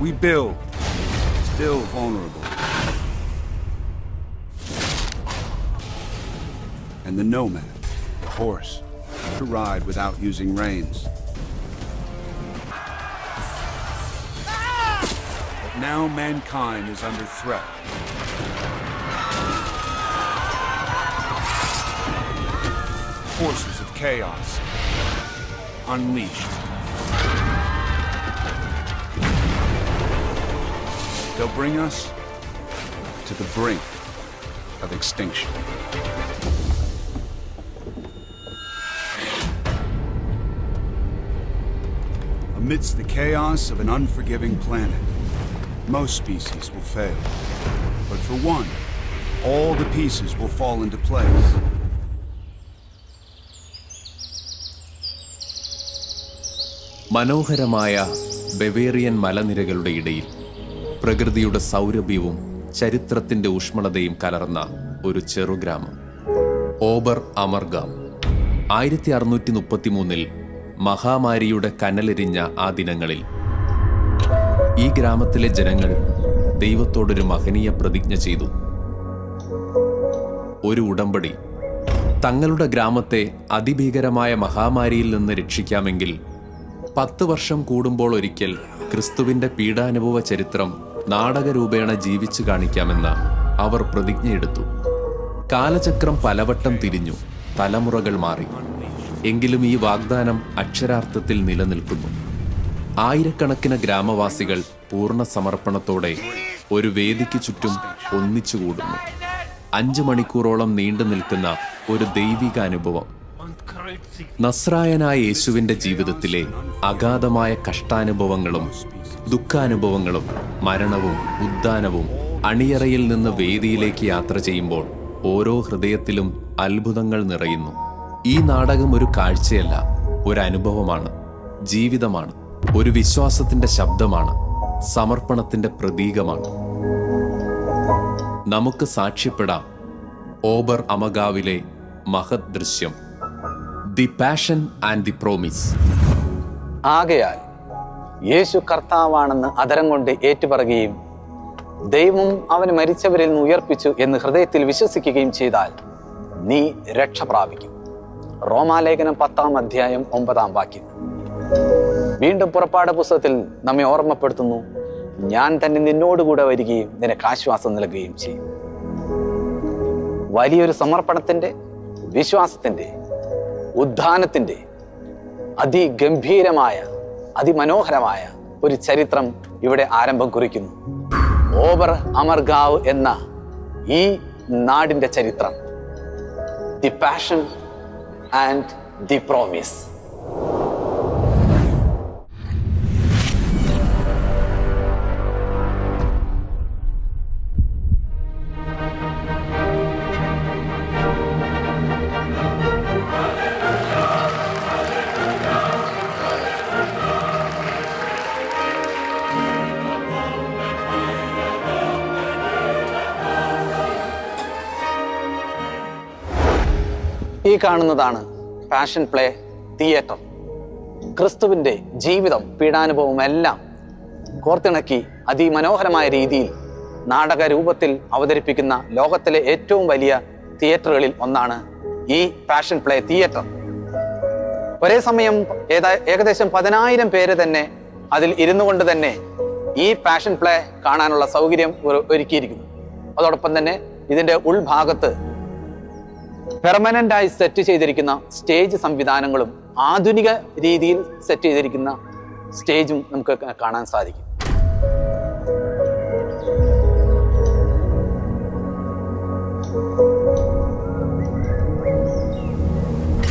We build, still vulnerable. And the nomad, the horse, to ride without using reins. But now mankind is under threat. Forces of chaos unleashed. They'll bring us to the brink of extinction. Amidst the chaos of an unforgiving planet, most species will fail. But for one, all the pieces will fall into place. മനോഹരമായ Bavarian മലനിരകളുടെ ഇടയിൽ പ്രകൃതിയുടെ സൗരഭ്യവും ചരിത്രത്തിന്റെ ഊഷ്മളതയും കലർന്ന ഒരു ചെറുഗ്രാമം ഓബർ അമർഗാം. ആയിരത്തി അറുന്നൂറ്റി മുപ്പത്തി മൂന്നിൽ മഹാമാരിയുടെ കനലെരിഞ്ഞ ആ ദിനങ്ങളിൽ ഈ ഗ്രാമത്തിലെ ജനങ്ങൾ ദൈവത്തോടൊരു മഹനീയ പ്രതിജ്ഞ ചെയ്തു. ഒരു ഉടമ്പടി. തങ്ങളുടെ ഗ്രാമത്തെ അതിഭീകരമായ മഹാമാരിയിൽ നിന്ന് രക്ഷിക്കാമെങ്കിൽ പത്ത് വർഷം കൂടുമ്പോൾ ഒരിക്കൽ ക്രിസ്തുവിന്റെ പീഡാനുഭവ ചരിത്രം നാടകരൂപേണ ജീവിച്ചു കാണിക്കാമെന്ന് അവർ പ്രതിജ്ഞയെടുത്തു. കാലചക്രം പലവട്ടം തിരിഞ്ഞു. തലമുറകൾ മാറി. എങ്കിലും ഈ വാഗ്ദാനം അക്ഷരാർത്ഥത്തിൽ നിലനിൽക്കുന്നു. ആയിരക്കണക്കിന് ഗ്രാമവാസികൾ പൂർണ സമർപ്പണത്തോടെ ഒരു വേദിക്ക് ചുറ്റും ഒന്നിച്ചുകൂടുന്നു അഞ്ച് മണിക്കൂറോളം നീണ്ടു നിൽക്കുന്ന ഒരു ദൈവിക അനുഭവം നസ്രായനായ യേശുവിന്റെ ജീവിതത്തിലെ അഗാധമായ കഷ്ടാനുഭവങ്ങളും ദുഃഖാനുഭവങ്ങളും മരണവും ഉദ്ധാനവും അണിയറയിൽ നിന്ന് വേദിയിലേക്ക് യാത്ര ചെയ്യുമ്പോൾ ഓരോ ഹൃദയത്തിലും അത്ഭുതങ്ങൾ നിറയുന്നു. ഈ നാടകം ഒരു കാഴ്ചയല്ല ഒരു അനുഭവമാണ് ജീവിതമാണ് ഒരു വിശ്വാസത്തിന്റെ ശബ്ദമാണ് സമർപ്പണത്തിന്റെ പ്രതീകമാണ്. നമുക്ക് സാക്ഷ്യപ്പെടാം ഓബർ അമഗാവിലെ മഹത് ദൃശ്യം. The passion and the promise. ആകയാൽ യേശു കർത്താവാണെന്ന് അതരം കൊണ്ട് ഏറ്റുപറയുകയും ദൈവം അവന് മരിച്ചവരിൽ നിന്ന് ഉയർപ്പിച്ചു എന്ന് ഹൃദയത്തിൽ വിശ്വസിക്കുകയും ചെയ്താൽ നീ രക്ഷ പ്രാപിക്കും. റോമാലേഖനം പത്താം അധ്യായം ഒമ്പതാം വാക്യം. വീണ്ടും പുറപ്പാട് പുസ്തകത്തിൽ നമ്മെ ഓർമ്മപ്പെടുത്തുന്നു ഞാൻ തന്നെ നിന്നോടുകൂടെ വരികയും നിനക്ക് ആശ്വാസം നൽകുകയും ചെയ്യും. വലിയൊരു സമർപ്പണത്തിന്റെ വിശ്വാസത്തിന്റെ ഉദ്ധാനത്തിന്റെ അതിഗംഭീരമായ അതിമനോഹരമായ ഒരു ചരിത്രം ഇവിടെ ആരംഭം കുറിക്കുന്നു. ഓബർ അമർഗാവ് എന്ന ഈ നാടിന്റെ ചരിത്രം. The passion and the promise ഈ കാണുന്നതാണ് പാഷൻ പ്ലേ തിയേറ്റർ. ക്രിസ്തുവിന്റെ ജീവിതം പീഡാനുഭവം എല്ലാം കോർത്തിണക്കി അതിമനോഹരമായ രീതിയിൽ നാടക രൂപത്തിൽ അവതരിപ്പിക്കുന്ന ലോകത്തിലെ ഏറ്റവും വലിയ തിയേറ്ററുകളിൽ ഒന്നാണ് ഈ പാഷൻ പ്ലേ തിയേറ്റർ. ഒരേ സമയം ഏതാ ഏകദേശം പതിനായിരം പേര് തന്നെ അതിൽ ഇരുന്നു കൊണ്ട് തന്നെ ഈ പാഷൻ പ്ലേ കാണാനുള്ള സൗകര്യം ഒരുക്കിയിരിക്കുന്നു. അതോടൊപ്പം തന്നെ ഇതിന്റെ ഉൾഭാഗത്ത് പെർമനന്റ് ആയി സെറ്റ് ചെയ്തിരിക്കുന്ന സ്റ്റേജ് സംവിധാനങ്ങളും ആധുനിക രീതിയിൽ സെറ്റ് ചെയ്തിരിക്കുന്ന സ്റ്റേജും നമുക്ക് കാണാൻ സാധിക്കും.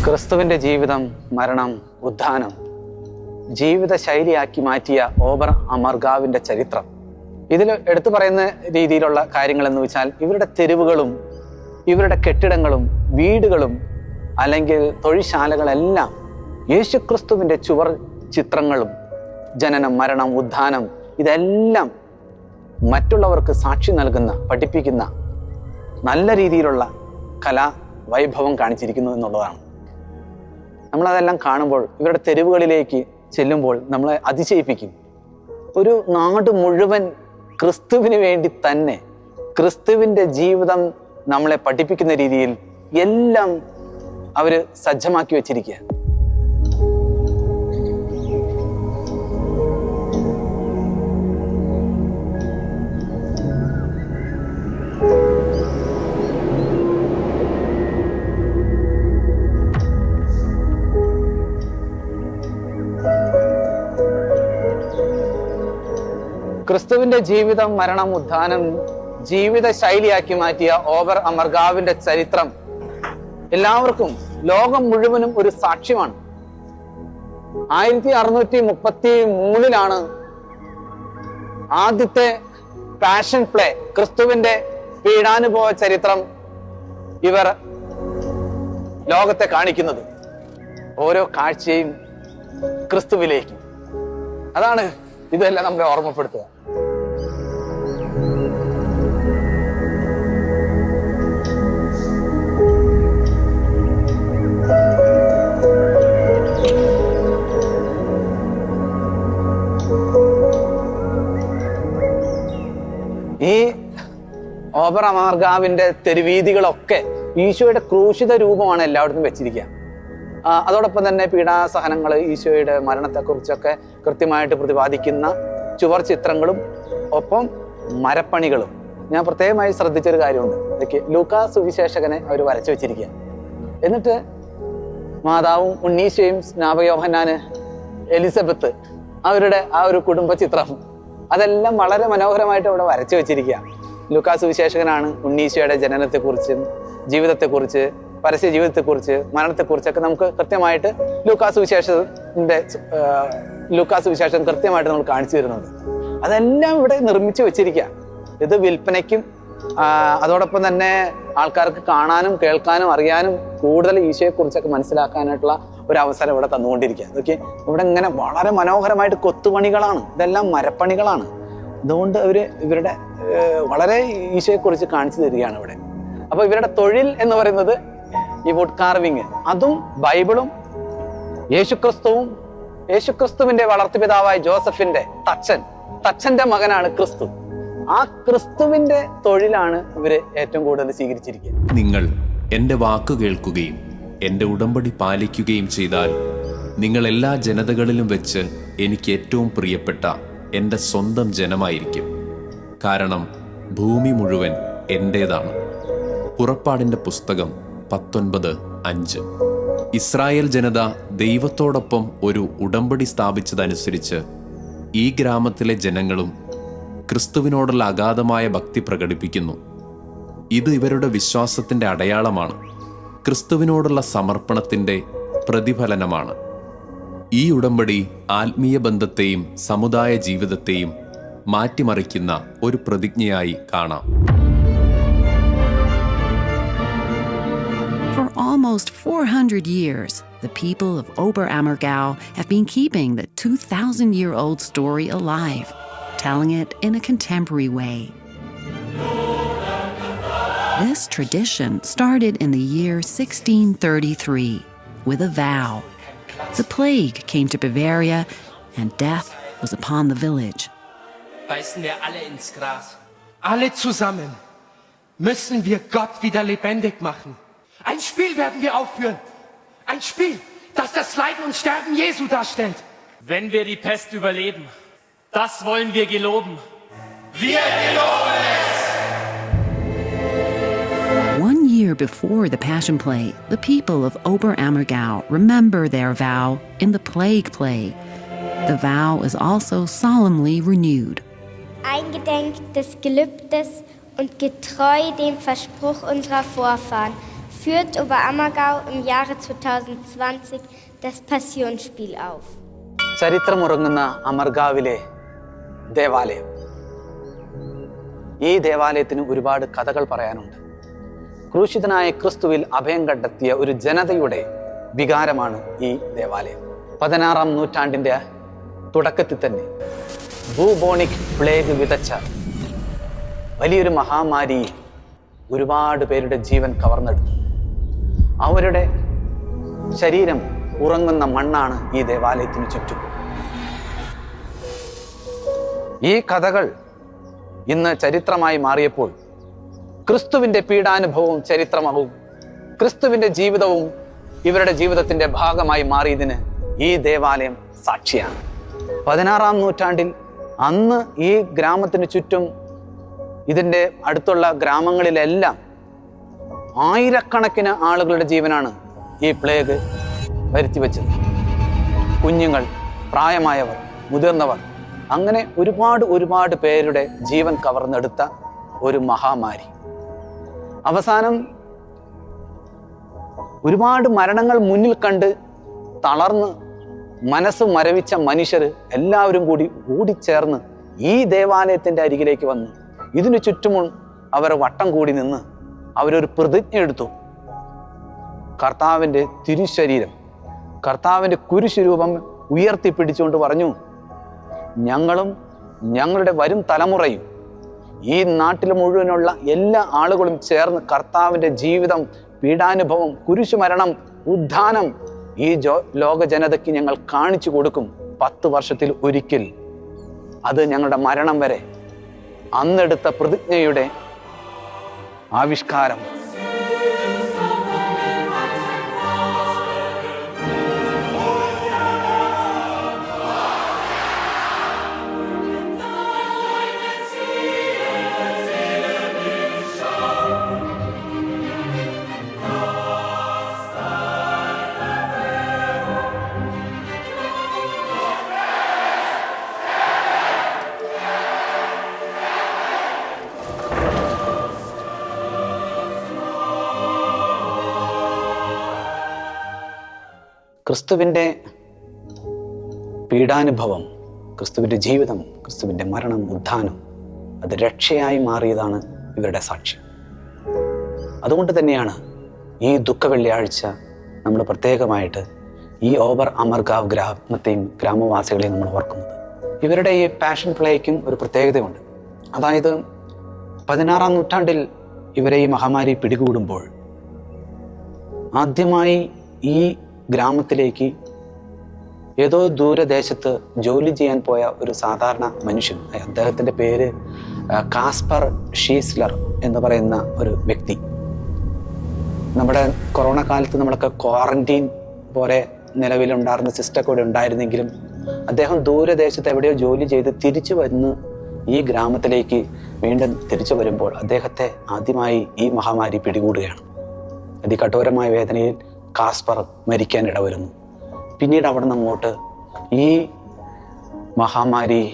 ക്രിസ്തുവിന്റെ ജീവിതം മരണം ഉദ്ധാനം ജീവിത ശൈലിയാക്കി മാറ്റിയ ഓബർ അമർഗാവിന്റെ ചരിത്രം. ഇതിൽ എടുത്തു പറയുന്ന രീതിയിലുള്ള കാര്യങ്ങൾ എന്ന് വെച്ചാൽ ഇവരുടെ തെരുവുകളും ഇവരുടെ കെട്ടിടങ്ങളും വീടുകളും അല്ലെങ്കിൽ തൊഴിൽശാലകളെല്ലാം യേശുക്രിസ്തുവിന്റെ ചുവർ ചിത്രങ്ങളും ജനനം മരണം ഉദ്ധാനം ഇതെല്ലാം മറ്റുള്ളവർക്ക് സാക്ഷി നൽകുന്ന പഠിപ്പിക്കുന്ന നല്ല രീതിയിലുള്ള കലാ വൈഭവം കാണിച്ചിരിക്കുന്നു എന്നുള്ളതാണ്. നമ്മളതെല്ലാം കാണുമ്പോൾ ഇവരുടെ തെരുവുകളിലേക്ക് ചെല്ലുമ്പോൾ നമ്മളെ അതിശയിപ്പിക്കും. ഒരു നാട് മുഴുവൻ ക്രിസ്തുവിന് വേണ്ടി തന്നെ ക്രിസ്തുവിന്റെ ജീവിതം നമ്മളെ പഠിപ്പിക്കുന്ന രീതിയിൽ എല്ലാം അവർ സജ്ജമാക്കി വെച്ചിരിക്കുക ക്രിസ്തുവിന്റെ ജീവിതം മരണം ഉദ്ധാനം ജീവിത ശൈലിയാക്കി മാറ്റിയ ഓവർ അമർഗാവിന്റെ ചരിത്രം എല്ലാവർക്കും ലോകം മുഴുവനും ഒരു സാക്ഷ്യമാണ്. ആയിരത്തി അറുന്നൂറ്റി മുപ്പത്തി മൂന്നിലാണ് ആദ്യത്തെ പാഷൻ പ്ലേ ക്രിസ്തുവിന്റെ പീഡാനുഭവ ചരിത്രം ഇവർ ലോകത്തെ കാണിക്കുന്നത്. ഓരോ കാഴ്ചയും ക്രിസ്തുവിലേക്ക്. അതാണ് ഇതെല്ലാം നമ്മളെ ഓർമ്മപ്പെടുത്തുക. ഈ ഓബർ തെരുവീതികളൊക്കെ ഈശോയുടെ ക്രൂശിത രൂപമാണ് എല്ലായിടത്തും വെച്ചിരിക്കുക. അതോടൊപ്പം തന്നെ പീഡാസഹനങ്ങൾ ഈശോയുടെ മരണത്തെക്കുറിച്ചൊക്കെ കൃത്യമായിട്ട് പ്രതിപാദിക്കുന്ന ചുവർ ചിത്രങ്ങളും ഒപ്പം മരപ്പണികളും. ഞാൻ പ്രത്യേകമായി ശ്രദ്ധിച്ചൊരു കാര്യമുണ്ട്. ഇതൊക്കെ ലൂക്കാ സുവിശേഷകനെ അവർ വരച്ചു വെച്ചിരിക്കുക. എന്നിട്ട് മാതാവും ഉണ്ണീശയും സ്നാപയോഹന്നാന് എലിസബത്ത് അവരുടെ ആ ഒരു കുടുംബ ചിത്രം അതെല്ലാം വളരെ മനോഹരമായിട്ട് അവിടെ വരച്ചു വെച്ചിരിക്കുക ലൂക്കാസ് വിശേഷകനാണ് ഉണ്ണീശോയുടെ ജനനത്തെക്കുറിച്ചും ജീവിതത്തെക്കുറിച്ച് പരസ്യ ജീവിതത്തെക്കുറിച്ച് മരണത്തെക്കുറിച്ചൊക്കെ നമുക്ക് കൃത്യമായിട്ട് ലൂക്കാസ് വിശേഷത്തിന്റെ ലൂക്കാസ് വിശേഷം കൃത്യമായിട്ട് നമ്മൾ കാണിച്ചു തരുന്നത് അതെല്ലാം ഇവിടെ നിർമ്മിച്ചു വെച്ചിരിക്കുക ഇത് വിൽപ്പനയ്ക്കും അതോടൊപ്പം തന്നെ ആൾക്കാർക്ക് കാണാനും കേൾക്കാനും അറിയാനും കൂടുതൽ ഈശോയെ കുറിച്ചൊക്കെ മനസ്സിലാക്കാനായിട്ടുള്ള ഒരു അവസരം ഇവിടെ തന്നുകൊണ്ടിരിക്കുക അതൊക്കെ ഇവിടെ ഇങ്ങനെ വളരെ മനോഹരമായിട്ട് കൊത്തുപണികളാണ്. ഇതെല്ലാം മരപ്പണികളാണ്. അതുകൊണ്ട് അവർ ഇവരുടെ വളരെ ഈശോയെ കുറിച്ച് കാണിച്ചു തരികയാണ് ഇവിടെ. അപ്പോൾ ഇവരുടെ തൊഴിൽ എന്ന് പറയുന്നത് ഈ വുഡ് കാർവിങ് അതും ബൈബിളും യേശുക്രിസ്തുവും യേശുക്രിസ്തുവിന്റെ വളർത്തുപിതാവായ ജോസഫിന്റെ തച്ചൻ തച്ചന്റെ മകനാണ് ക്രിസ്തു. ആ ക്രിസ്തുവിന്റെ തൊഴിലാണ് ഇവർ ഏറ്റവും കൂടുതൽ സ്വീകരിച്ചിരിക്കുക നിങ്ങൾ എന്റെ വാക്ക് കേൾക്കുകയും എന്റെ ഉടമ്പടി പാലിക്കുകയും ചെയ്താൽ നിങ്ങൾ എല്ലാ ജനതകളിലും വെച്ച് എനിക്ക് ഏറ്റവും പ്രിയപ്പെട്ട എന്റെ സ്വന്തം ജനമായിരിക്കും. കാരണം ഭൂമി മുഴുവൻ എന്റേതാണ് പുറപ്പാടിന്റെ പുസ്തകം പത്തൊൻപത് അഞ്ച്. ഇസ്രായേൽ ജനത ദൈവത്തോടൊപ്പം ഒരു ഉടമ്പടി സ്ഥാപിച്ചതനുസരിച്ച് ഈ ഗ്രാമത്തിലെ ജനങ്ങളും ക്രിസ്തുവിനോടുള്ള അഗാധമായ ഭക്തി പ്രകടിപ്പിക്കുന്നു. ഇത് ഇവരുടെ വിശ്വാസത്തിന്റെ അടയാളമാണ്. ക്രിസ്തുവിനോടുള്ള സമർപ്പണത്തിന്റെ പ്രതിഫലനമാണ് ഈ ഉടമ്പടി ആത്മീയ ബന്ധത്തെയും സമുദായ ജീവിതത്തെയും മാറ്റിമറിക്കുന്ന ഒരു പ്രതിജ്ഞയായി കാണാം For almost 400 years, the people of Oberammergau have been keeping the 2,000 year old story alive, telling it in a contemporary way. This tradition started in the year 1633 with a vow. The plague came to Bavaria and death was upon the village. beißen wir alle ins Gras. Alle zusammen müssen wir Gott wieder lebendig machen. Ein Spiel werden wir aufführen. Ein Spiel, das das Leiden und Sterben Jesu darstellt. Wenn wir die Pest überleben, das wollen wir geloben. One year before the Passion Play, the people of Oberammergau remember their vow in the Plague Play. The vow is also solemnly renewed. eingedenk des Gelübdes und getreu dem Verspruch unserer Vorfahren führt Oberammergau im Jahre 2020 das Passionsspiel auf. ചരിത്രമുറങ്ങുന്ന അമർഗാവിലെ ദേവാലയം ഈ ദേവാലയത്തിന് ഒരുപാട് കഥകൾ പറയാനുണ്ട് ക്രൂശിതനായ ക്രിസ്തുവിൽ അഭയം കണ്ടെത്തിയ ഒരു ജനതയുടെ വികാരമാണ് ഈ ദേവാലയം. പതിനാറാം നൂറ്റാണ്ടിന്റെ തുടക്കത്തിൽ തന്നെ ഭൂബോണിക് പ്ലേഗ് വിതച്ച വലിയൊരു മഹാമാരി ഒരുപാട് പേരുടെ ജീവൻ കവർന്നെടുത്തു. അവരുടെ ശരീരം ഉറങ്ങുന്ന മണ്ണാണ് ഈ ദേവാലയത്തിന് ചുറ്റും. ഈ കഥകൾ ഇന്ന് ചരിത്രമായി മാറിയപ്പോൾ ക്രിസ്തുവിന്റെ പീഡാനുഭവവും ചരിത്രമാവും ക്രിസ്തുവിന്റെ ജീവിതവും ഇവരുടെ ജീവിതത്തിന്റെ ഭാഗമായി മാറിയതിന് ഈ ദേവാലയം സാക്ഷിയാണ്. പതിനാറാം നൂറ്റാണ്ടിൽ അന്ന് ഈ ഗ്രാമത്തിന് ചുറ്റും ഇതിന്റെ അടുത്തുള്ള ഗ്രാമങ്ങളിലെല്ലാം ആയിരക്കണക്കിന് ആളുകളുടെ ജീവനാണ് ഈ പ്ലേഗ് വരുത്തി വെച്ചത്. കുഞ്ഞുങ്ങൾ പ്രായമായവർ മുതിർന്നവർ അങ്ങനെ ഒരുപാട് ഒരുപാട് പേരുടെ ജീവൻ കവർന്നെടുത്ത ഒരു മഹാമാരി. അവസാനം ഒരുപാട് മരണങ്ങൾ മുന്നിൽ കണ്ട് തളർന്ന് മനസ്സ് മരവിച്ച മനുഷ്യർ എല്ലാവരും കൂടി ഓടിച്ചേർന്ന് ഈ ദേവാലയത്തിന്റെ അരികിലേക്ക് വന്നു ഇതിനു ചുറ്റുമും അവർ വട്ടം കൂടി നിന്ന് അവരൊരു പ്രതിജ്ഞ എടുത്തു. കർത്താവിന്റെ തിരുശരീരം കർത്താവിന്റെ കുരിശുരൂപം ഉയർത്തിപ്പിടിച്ചുകൊണ്ട് പറഞ്ഞു ഞങ്ങളും ഞങ്ങളുടെ വരും തലമുറയും ഈ നാട്ടിൽ മുഴുവനുള്ള എല്ലാ ആളുകളും ചേർന്ന് കർത്താവിന്റെ ജീവിതം പീഡാനുഭവം കുരിശുമരണം ഉദ്ധാനം ഈ ജോ ലോക ജനതയ്ക്ക് ഞങ്ങൾ കാണിച്ചു കൊടുക്കും പത്ത് വർഷത്തിൽ ഒരിക്കൽ. അത് ഞങ്ങളുടെ മരണം വരെ അന്നെടുത്ത പ്രതിജ്ഞയുടെ ആവിഷ്കാരം. ക്രിസ്തുവിന്റെ പീഡാനുഭവം ക്രിസ്തുവിന്റെ ജീവിതം ക്രിസ്തുവിന്റെ മരണം ഉദ്ധാനം അത് രക്ഷയായി മാറിയതാണ് ഇവരുടെ സാക്ഷ്യം. അതുകൊണ്ട് തന്നെയാണ് ഈ ദുഃഖ വെള്ളിയാഴ്ച നമ്മൾ പ്രത്യേകമായിട്ട് ഈ ഓവർ അമർഗാവ് ഗ്രാമത്തെയും ഗ്രാമവാസികളെയും നമ്മൾ ഓർക്കുന്നത്. ഇവരുടെ ഈ പാഷൻ പ്ലേക്കും ഒരു പ്രത്യേകതയുണ്ട്. അതായത് പതിനാറാം നൂറ്റാണ്ടിൽ ഇവരെ ഈ മഹാമാരി പിടികൂടുമ്പോൾ ആദ്യമായി ഈ ഗ്രാമത്തിലേക്ക് ഏതോ ദൂരദേശത്ത് ജോലി ചെയ്യാൻ പോയ ഒരു സാധാരണ മനുഷ്യൻ. അദ്ദേഹത്തിന്റെ പേര് കാസ്പർ ഷീസ്ലർ എന്ന് പറയുന്ന ഒരു വ്യക്തി. നമ്മുടെ കൊറോണ കാലത്ത് നമ്മളൊക്കെ ക്വാറന്റീൻ പോലെ നിലവിലുണ്ടായിരുന്ന സിസ്റ്റം കൂടെ ഉണ്ടായിരുന്നെങ്കിലും അദ്ദേഹം ദൂരദേശത്ത് എവിടെയോ ജോലി ചെയ്ത് തിരിച്ചു വന്ന് ഈ ഗ്രാമത്തിലേക്ക് വീണ്ടും തിരിച്ചു വരുമ്പോൾ അദ്ദേഹത്തെ ആദ്യമായി ഈ മഹാമാരി പിടികൂടുകയാണ്. അതികഠോരമായ വേദനയിൽ കാസ്പർ മരിക്കാൻ ഇടവരുന്നു. പിന്നീട് അവിടെ നിന്ന് അങ്ങോട്ട് ഈ മഹാമാരി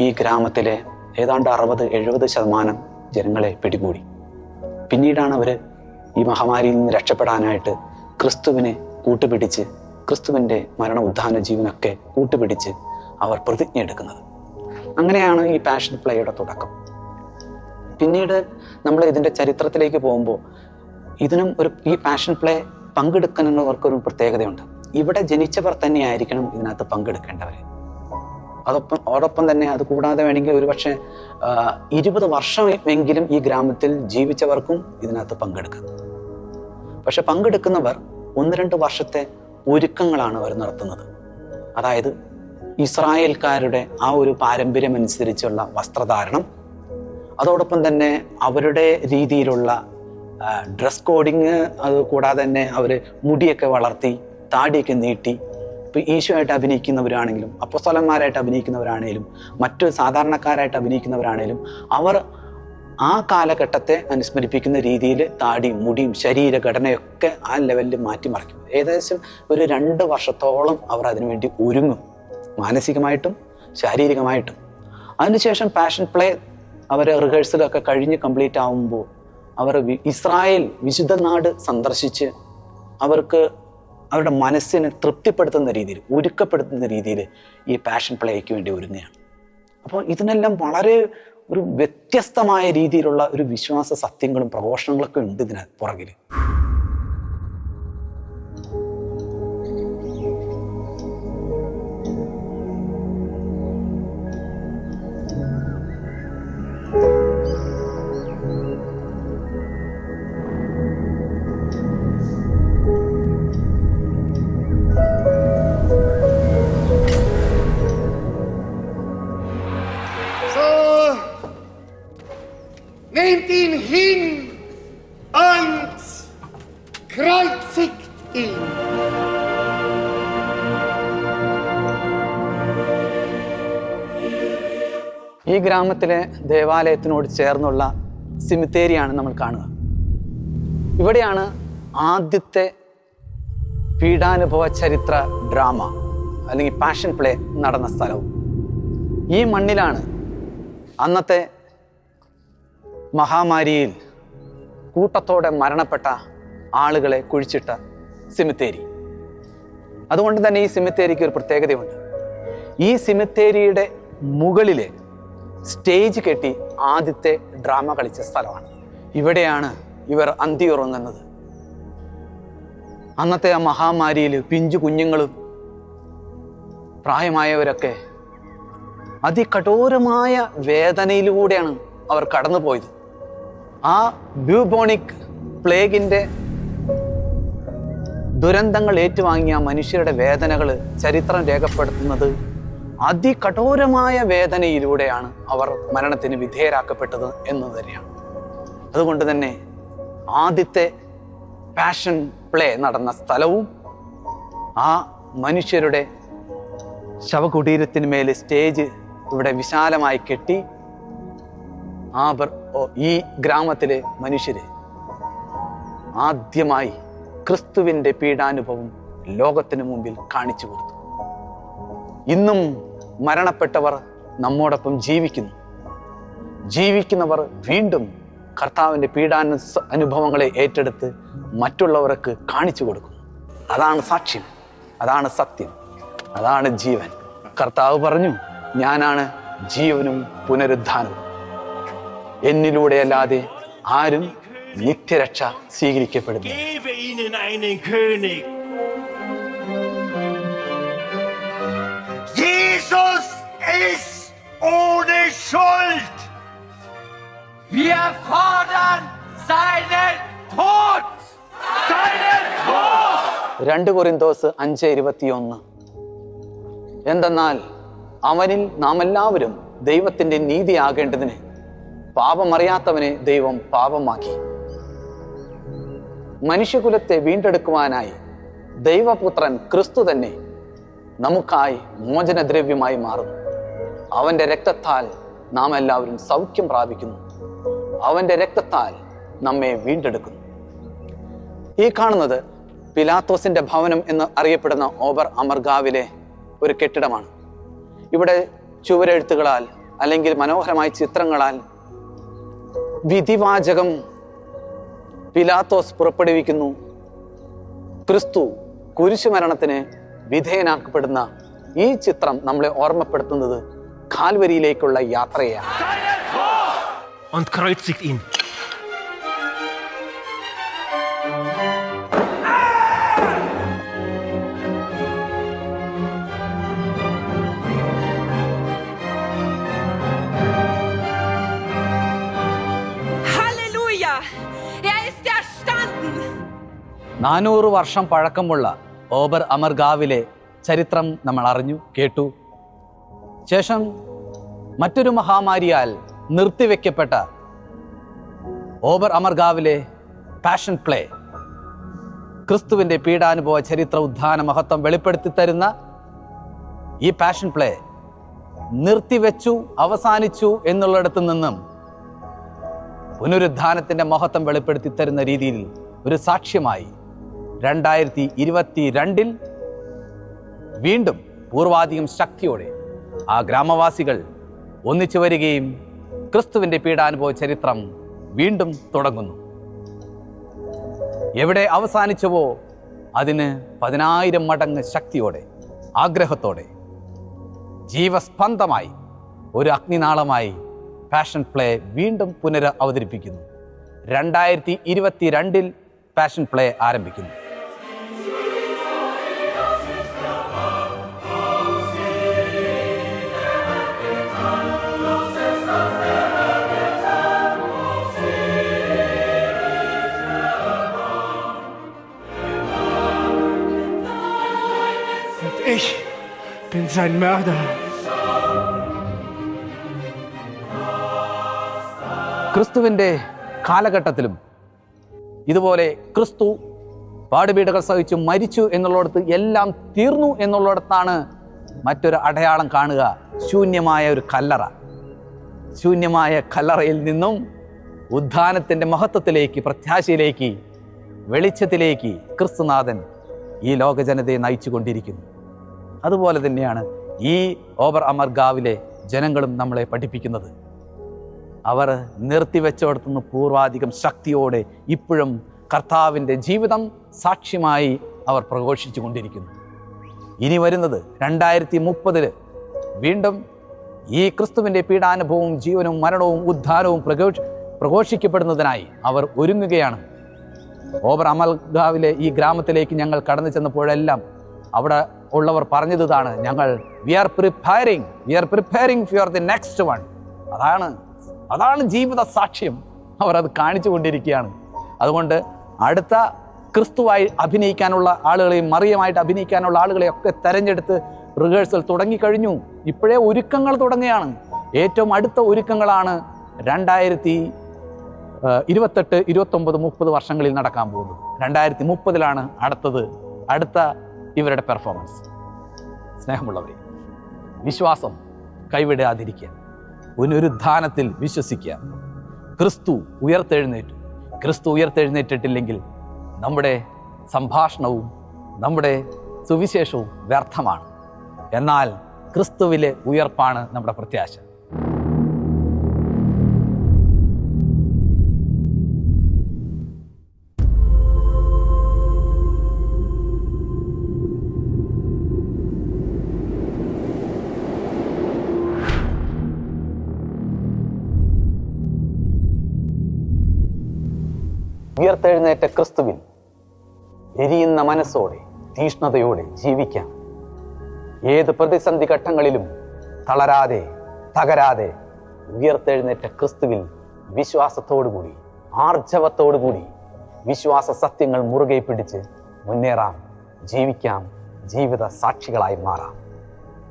ഈ ഗ്രാമത്തിലെ ഏതാണ്ട് അറുപത് എഴുപത് ശതമാനം ജനങ്ങളെ പിടികൂടി. പിന്നീടാണ് അവർ ഈ മഹാമാരിയിൽ നിന്ന് രക്ഷപ്പെടാനായിട്ട് ക്രിസ്തുവിനെ കൂട്ടുപിടിച്ച് ക്രിസ്തുവിന്റെ മരണ ഉദ്ധാന ജീവനൊക്കെ കൂട്ടുപിടിച്ച് അവർ പ്രതിജ്ഞ എടുക്കുന്നത്. അങ്ങനെയാണ് ഈ പാഷൻ പ്ലേയുടെ തുടക്കം. പിന്നീട് നമ്മൾ ഇതിന്റെ ചരിത്രത്തിലേക്ക് പോകുമ്പോൾ ഇതിനും ഒരു ഈ പാഷൻ പ്ലേ പങ്കെടുക്കുന്നവർക്കൊരു പ്രത്യേകതയുണ്ട്. ഇവിടെ ജനിച്ചവർ തന്നെയായിരിക്കണം ഇതിനകത്ത് പങ്കെടുക്കേണ്ടവർ അതൊപ്പം അതോടൊപ്പം തന്നെ അത് കൂടാതെ വേണമെങ്കിൽ ഒരുപക്ഷെ ഇരുപത് വർഷമെങ്കിലും ഈ ഗ്രാമത്തിൽ ജീവിച്ചവർക്കും ഇതിനകത്ത് പങ്കെടുക്കാം. പക്ഷെ പങ്കെടുക്കുന്നവർ ഒന്ന് രണ്ട് വർഷത്തെ ഒരുക്കങ്ങളാണ് അവർ നടത്തുന്നത്. അതായത് ഇസ്രായേൽക്കാരുടെ ആ ഒരു പാരമ്പര്യമനുസരിച്ചുള്ള വസ്ത്രധാരണം അതോടൊപ്പം തന്നെ അവരുടെ രീതിയിലുള്ള ഡ്രസ് കോഡിങ് അത് കൂടാതെ തന്നെ അവർ മുടിയൊക്കെ വളർത്തി താടിയൊക്കെ നീട്ടി ഇപ്പം ഈശോയായിട്ട് അഭിനയിക്കുന്നവരാണെങ്കിലും അപ്പസ്വലന്മാരായിട്ട് അഭിനയിക്കുന്നവരാണെങ്കിലും മറ്റു സാധാരണക്കാരായിട്ട് അഭിനയിക്കുന്നവരാണെങ്കിലും അവർ ആ കാലഘട്ടത്തെ അനുസ്മരിപ്പിക്കുന്ന രീതിയിൽ താടിയും മുടിയും ശരീരഘടനയൊക്കെ ആ ലെവലിൽ മാറ്റിമറിക്കും ഏകദേശം ഒരു രണ്ട് വർഷത്തോളം അവർ അതിനുവേണ്ടി ഒരുങ്ങും. മാനസികമായിട്ടും ശാരീരികമായിട്ടും. അതിനുശേഷം പാഷൻ പ്ലേ അവർ റിഹേഴ്സലൊക്കെ കഴിഞ്ഞ് കംപ്ലീറ്റ് ആവുമ്പോൾ അവർ ഇസ്രായേൽ വിശുദ്ധ നാട് സന്ദർശിച്ച് അവർക്ക് അവരുടെ മനസ്സിനെ തൃപ്തിപ്പെടുത്തുന്ന രീതിയിൽ ഒരുക്കപ്പെടുത്തുന്ന രീതിയിൽ ഈ പാഷൻ പ്ലേക്ക് വേണ്ടി ഒരുങ്ങുകയാണ്. അപ്പോൾ ഇതിനെല്ലാം വളരെ ഒരു വ്യത്യസ്തമായ രീതിയിലുള്ള ഒരു വിശ്വാസ സത്യങ്ങളും പ്രഘോഷണങ്ങളൊക്കെ ഉണ്ട് ഇതിന് പുറകിൽ ഈ ഗ്രാമത്തിലെ ദേവാലയത്തിനോട് ചേർന്നുള്ള സിമിത്തേരിയാണ് നമ്മൾ കാണുക. ഇവിടെയാണ് ആദ്യത്തെ പീഡാനുഭവ ചരിത്ര ഡ്രാമ അല്ലെങ്കിൽ പാഷൻ പ്ലേ നടന്ന സ്ഥലവും. ഈ മണ്ണിലാണ് അന്നത്തെ മഹാമാരിയിൽ കൂട്ടത്തോടെ മരണപ്പെട്ട ആളുകളെ കുഴിച്ചിട്ട സിമിത്തേരി അതുകൊണ്ട് തന്നെ ഈ സിമിത്തേരിക്ക് ഒരു പ്രത്യേകതയുണ്ട്. ഈ സിമിത്തേരിയുടെ മുകളിലെ സ്റ്റേജ് കെട്ടി ആദ്യത്തെ ഡ്രാമ കളിച്ച സ്ഥലമാണ്. ഇവിടെയാണ് ഇവർ അന്തിയുറങ്ങുന്നത്. അന്നത്തെ ആ മഹാമാരിയിൽ പിഞ്ചു കുഞ്ഞുങ്ങളും പ്രായമായവരൊക്കെ അതികഠോരമായ വേദനയിലൂടെയാണ് അവർ കടന്നുപോയത്. ആ ബ്യൂബോണിക് പ്ലേഗിന്റെ ദുരന്തങ്ങൾ ഏറ്റുവാങ്ങിയ മനുഷ്യരുടെ വേദനകൾ ചരിത്രം രേഖപ്പെടുത്തുന്നത് അതികഠോരമായ വേദനയിലൂടെയാണ് അവർ മരണത്തിന് വിധേയരാക്കപ്പെട്ടത് എന്ന് തന്നെയാണ്. അതുകൊണ്ട് തന്നെ ആദ്യത്തെ പാഷൻ പ്ലേ നടന്ന സ്ഥലവും ആ മനുഷ്യരുടെ ശവകുടീരത്തിന് മേലെ സ്റ്റേജ് ഇവിടെ വിശാലമായി കെട്ടി ആ ഈ ഗ്രാമത്തിലെ മനുഷ്യര് ആദ്യമായി ക്രിസ്തുവിന്റെ പീഡാനുഭവം ലോകത്തിന് മുമ്പിൽ കാണിച്ചു കൊടുത്തു. ഇന്നും മരണപ്പെട്ടവർ നമ്മോടൊപ്പം ജീവിക്കുന്നു. ജീവിക്കുന്നവർ വീണ്ടും കർത്താവിന്റെ പീഡാന അനുഭവങ്ങളെ ഏറ്റെടുത്ത് മറ്റുള്ളവർക്ക് കാണിച്ചു കൊടുക്കുന്നു. അതാണ് സാക്ഷ്യം. അതാണ് സത്യം. അതാണ് ജീവൻ. കർത്താവ് പറഞ്ഞു ഞാനാണ് ജീവനും പുനരുദ്ധാനവും. എന്നിലൂടെ അല്ലാതെ ആരും നിത്യരക്ഷ സ്വീകരിക്കപ്പെടുന്നു ist ohne Schuld. Wir fordern seinen Tod! Seinen Tod! രണ്ട് കൊറിന്തോസ് അഞ്ച് ഇരുപത്തിയൊന്ന് എന്തെന്നാൽ അവനിൽ നാം എല്ലാവരും ദൈവത്തിന്റെ നീതിയാകേണ്ടതിന് പാപമറിയാത്തവനെ ദൈവം പാപമാക്കി മനുഷ്യകുലത്തെ വീണ്ടെടുക്കുവാനായി ദൈവപുത്രൻ ക്രിസ്തു തന്നെ നമുക്കായി മോചനദ്രവ്യമായി മാറുന്നു അവന്റെ രക്തത്താൽ നാം എല്ലാവരും സൗഖ്യം പ്രാപിക്കുന്നു. അവന്റെ രക്തത്താൽ നമ്മെ വീണ്ടെടുക്കുന്നു. ഈ കാണുന്നത് പിലാത്തോസിന്റെ ഭവനം എന്ന് അറിയപ്പെടുന്ന ഓബർ അമർഗാവിലെ ഒരു കെട്ടിടമാണ്. ഇവിടെ ചുവരെഴുത്തുകളാൽ അല്ലെങ്കിൽ മനോഹരമായ ചിത്രങ്ങളാൽ വിധിവാചകം പിലാത്തോസ് പുറപ്പെടുവിക്കുന്നു. ക്രിസ്തു കുരിശുമരണത്തിന് വിധേയനാക്കപ്പെടുന്ന ഈ ചിത്രം നമ്മളെ ഓർമ്മപ്പെടുത്തുന്നത് കാൽവരിയിലേക്കുള്ള യാത്രയാണ് Und kreuzigt ihn. Halleluja! Er ist erstanden! നാനൂറ് വർഷം പഴക്കമുള്ള ഓബർ അമർഗാവിലെ ചരിത്രം നമ്മൾ അറിഞ്ഞു കേട്ടു ശേഷം മറ്റൊരു മഹാമാരിയാൽ നിർത്തിവെക്കപ്പെട്ട ഓബർ അമർഗാവിലെ പാഷൻ പ്ലേ ക്രിസ്തുവിന്റെ പീഡാനുഭവ ചരിത്ര ഉദ്ധാന മഹത്വം വെളിപ്പെടുത്തി തരുന്ന ഈ പാഷൻ പ്ലേ നിർത്തിവെച്ചു അവസാനിച്ചു എന്നുള്ളിടത്തു നിന്നും പുനരുദ്ധാനത്തിന്റെ മഹത്വം വെളിപ്പെടുത്തി തരുന്ന രീതിയിൽ ഒരു സാക്ഷ്യമായി രണ്ടായിരത്തി ഇരുപത്തി രണ്ടിൽ വീണ്ടും പൂർവാധികം ശക്തിയോടെ ആ ഗ്രാമവാസികൾ ഒന്നിച്ചു വരികയും ക്രിസ്തുവിന്റെ പീഡാനുഭവ ചരിത്രം വീണ്ടും തുടങ്ങുന്നു. എവിടെ അവസാനിച്ചുവോ അതിന് പതിനായിരം മടങ്ങ് ശക്തിയോടെ ആഗ്രഹത്തോടെ ജീവസ്പന്ദമായി ഒരു അഗ്നിനാളമായി പാഷൻ പ്ലേ വീണ്ടും പുനര അവതരിപ്പിക്കുന്നു രണ്ടായിരത്തി ഇരുപത്തി രണ്ടിൽ പാഷൻ പ്ലേ ആരംഭിക്കുന്നു. Sein Mörder. ക്രിസ്തുവിന്റെ കാലഘട്ടത്തിലും ഇതുപോലെ ക്രിസ്തു പാടുപീടുകൾ സഹിച്ചു മരിച്ചു എന്നുള്ളിടത്ത് എല്ലാം തീർന്നു എന്നുള്ളിടത്താണ് മറ്റൊരു അടയാളം കാണുക. ശൂന്യമായ ഒരു കല്ലറ. ശൂന്യമായ കല്ലറയിൽ നിന്നും ഉദ്ധാനത്തിന്റെ മഹത്വത്തിലേക്ക് പ്രത്യാശയിലേക്ക് വെളിച്ചത്തിലേക്ക് ക്രിസ്തുനാഥൻ ഈ ലോകജനതയെ നയിച്ചു കൊണ്ടിരിക്കുന്നു അതുപോലെ തന്നെയാണ് ഈ ഓബർ അമർഗാവിലെ ജനങ്ങളും നമ്മളെ പഠിപ്പിക്കുന്നത്. അവർ നിർത്തിവെച്ചോടത്തുനിന്ന് പൂർവാധികം ശക്തിയോടെ ഇപ്പോഴും കർത്താവിന്റെ ജീവിതം സാക്ഷ്യമായി അവർ പ്രഘോഷിച്ചു കൊണ്ടിരിക്കുന്നു. ഇനി വരുന്നത് രണ്ടായിരത്തി മുപ്പതിൽ വീണ്ടും ഈ ക്രിസ്തുവിന്റെ പീഡാനുഭവവും ജീവനും മരണവും ഉദ്ധാനവും പ്രഘോഷ പ്രഘോഷിക്കപ്പെടുന്നതിനായി അവർ ഒരുങ്ങുകയാണ്. ഓബർ അമൽഗാവിലെ ഈ ഗ്രാമത്തിലേക്ക് ഞങ്ങൾ കടന്നു ചെന്നപ്പോഴെല്ലാം അവിടെ ഉള്ളവർ പറഞ്ഞതാണ് ഞങ്ങൾ we are preparing we are preparing for the next one അതാണ് അതാണ് ജീവിത സാക്ഷ്യം. അവർ അത് കാണിച്ചു കൊണ്ടിരിക്കുകയാണ്. അതുകൊണ്ട് അടുത്ത ക്രിസ്തുവായി അഭിനയിക്കാനുള്ള ആളുകളെയും മറിയമായിട്ട് അഭിനയിക്കാനുള്ള ആളുകളെയും ഒക്കെ തെരഞ്ഞെടുത്ത് റിഹേഴ്സൽ തുടങ്ങിക്കഴിഞ്ഞു. ഇപ്പോഴേ ഒരുക്കങ്ങൾ തുടങ്ങുകയാണ്. ഏറ്റവും അടുത്ത ഒരുക്കങ്ങളാണ് രണ്ടായിരത്തി ഇരുപത്തെട്ട് ഇരുപത്തൊമ്പത് മുപ്പത് വർഷങ്ങളിൽ നടക്കാൻ പോകുന്നത്. രണ്ടായിരത്തി മുപ്പതിലാണ് അടുത്തത്. അടുത്ത ഇവരുടെ പെർഫോമൻസ് സ്നേഹമുള്ളവരെ വിശ്വാസം കൈവിടാതിരിക്കുക പുനരുദ്ധാനത്തിൽ വിശ്വസിക്കുക. ക്രിസ്തു ഉയർത്തെഴുന്നേറ്റു. ക്രിസ്തു ഉയർത്തെഴുന്നേറ്റിട്ടില്ലെങ്കിൽ നമ്മുടെ സംഭാഷണവും നമ്മുടെ സുവിശേഷവും വ്യർത്ഥമാണ്. എന്നാൽ ക്രിസ്തുവിലെ ഉയർപ്പാണ് നമ്മുടെ പ്രത്യാശ. ഉയർത്തെഴുന്നേറ്റ ക്രിസ്തുവിൽ എരിയുന്ന മനസ്സോടെ തീഷ്ണതയോടെ ജീവിക്കാം. ഏത് പ്രതിസന്ധി ഘട്ടങ്ങളിലും തളരാതെ തകരാതെ ഉയർത്തെഴുന്നേറ്റ ക്രിസ്തുവിൽ വിശ്വാസത്തോടുകൂടി ആർജവത്തോടുകൂടി വിശ്വാസ സത്യങ്ങൾ മുറുകെ പിടിച്ച് മുന്നേറാം ജീവിക്കാം ജീവിത സാക്ഷികളായി മാറാം.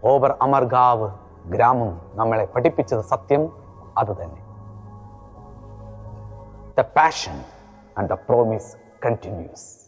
ഓവർ അമർഗാവ് ഗ്രാമം നമ്മളെ പഠിപ്പിച്ചത് സത്യം അതുതന്നെ the passion and the promise continues.